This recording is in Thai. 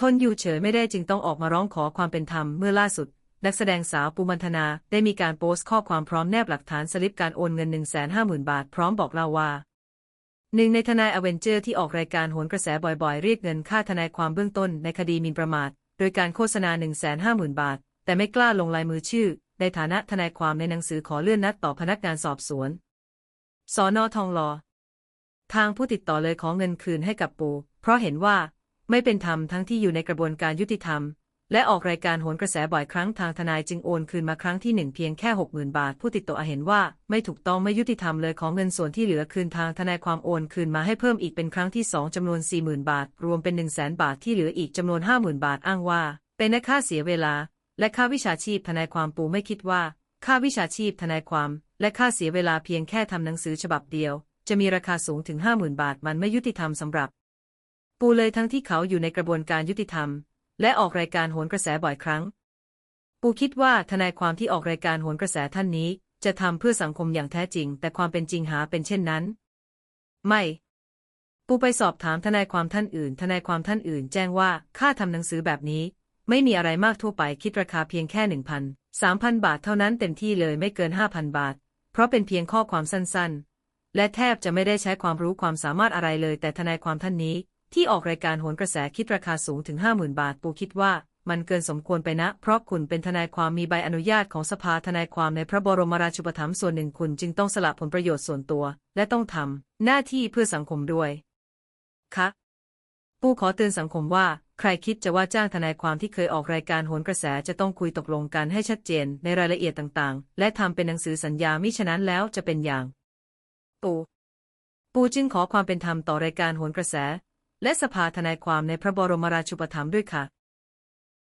ทนอยู่เฉยไม่ได้จึงต้องออกมาร้องขอความเป็นธรรมเมื่อล่าสุด นักแสดงสาวปูมันธนาได้มีการโพสต์ข้อความพร้อมแนบหลักฐานสลิปการโอนเงิน 150,000 บาท พร้อมบอกเล่าว่าหนึ่งในทนายอเวนเจอร์ที่ออกรายการโหนกระแสบ่อยๆ เรียกเงินค่าทนายความเบื้องต้นในคดีหมินประมาท โดยการโฆษณา 150,000 บาท แต่ไม่กล้าลงลายมือชื่อ ในฐานะทนายความในหนังสือขอเลื่อนนัดต่อพนักงานสอบสวนสอนอทองหลอทางผู้ติดต่อเลยขอเงินคืนให้กับปู เพราะเห็นว่า ไม่เป็นธรรมทั้งที่อยู่ในกระบวนการยุติธรรม และออกรายการโหนกระแสบ่อยครั้งทางทนายจึงโอนคืนมาครั้งที่หนึ่งเพียงแค่60,000บาท ผู้ติดต่อเห็นว่าไม่ถูกต้องไม่ยุติธรรมเลยของเงินส่วนที่เหลือคืนทางทนายความโอนคืนมาให้เพิ่มอีกเป็นครั้งที่สองจำนวน40,000บาท รวมเป็น1 0 0 0 0 0บาทที่เหลืออีกจำนวน50,000บาทอ้างว่า เป็นค่าเสียเวลา และค่าวิชาชีพทนายความปูไม่คิดว่า ค่าวิชาชีพทนายความ และค่าเสียเวลาเพียงแค่ทำหนังสือฉบับเดียว จะมีราคาสูงถึง50,000บาทมันไม่ยุติธรรมสำหรับ ปูเลยทั้งที่เขาอยู่ในกระบวนการยุติธรรม และออกรายการโหนกระแสบ่อยครั้ง ปูคิดว่าทนายความที่ออกรายการโหนกระแสท่านนี้ จะทำเพื่อสังคมอย่างแท้จริง แต่ความเป็นจริงหาเป็นเช่นนั้น ไม่ ปูไปสอบถามทนายความท่านอื่น ทนายความท่านอื่น แจ้งว่าค่าทำหนังสือแบบนี้ ไม่มีอะไรมากทั่วไปคิดราคาเพียงแค่หนึ่งพันสามพันบาทเท่านั้นเต็มที่เลยไม่เกินห้าพันบาท เพราะเป็นเพียงข้อความสั้นๆ และแทบจะไม่ได้ใช้ความรู้ความสามารถอะไรเลย แต่ทนายความท่านนี้ ที่ออกรายการโหนกระแสคิดราคาสูงถึง 50,000 บาท ปูคิดว่ามันเกินสมควรไปนะ เพราะคุณเป็นทนายความมีใบอนุญาตของสภาทนายความในพระบรมราชูปถัมภ์ส่วนหนึ่งคุณจึงต้องสละผลประโยชน์ส่วนตัว และต้องทำหน้าที่เพื่อสังคมด้วย คะ ปูขอเตือนสังคมว่า ใครคิดจะว่าจ้างทนายความที่เคยออกรายการโหนกระแสจะต้องคุยตกลงกันให้ชัดเจนในรายละเอียดต่างๆ และทำเป็นหนังสือสัญญามิฉะนั้นแล้วจะเป็นอย่าง ปูปูจึงขอความเป็นธรรมต่อรายการโหนกระแส และสภาทนายความในพระบรมราชูปถัมภ์ด้วยค่ะ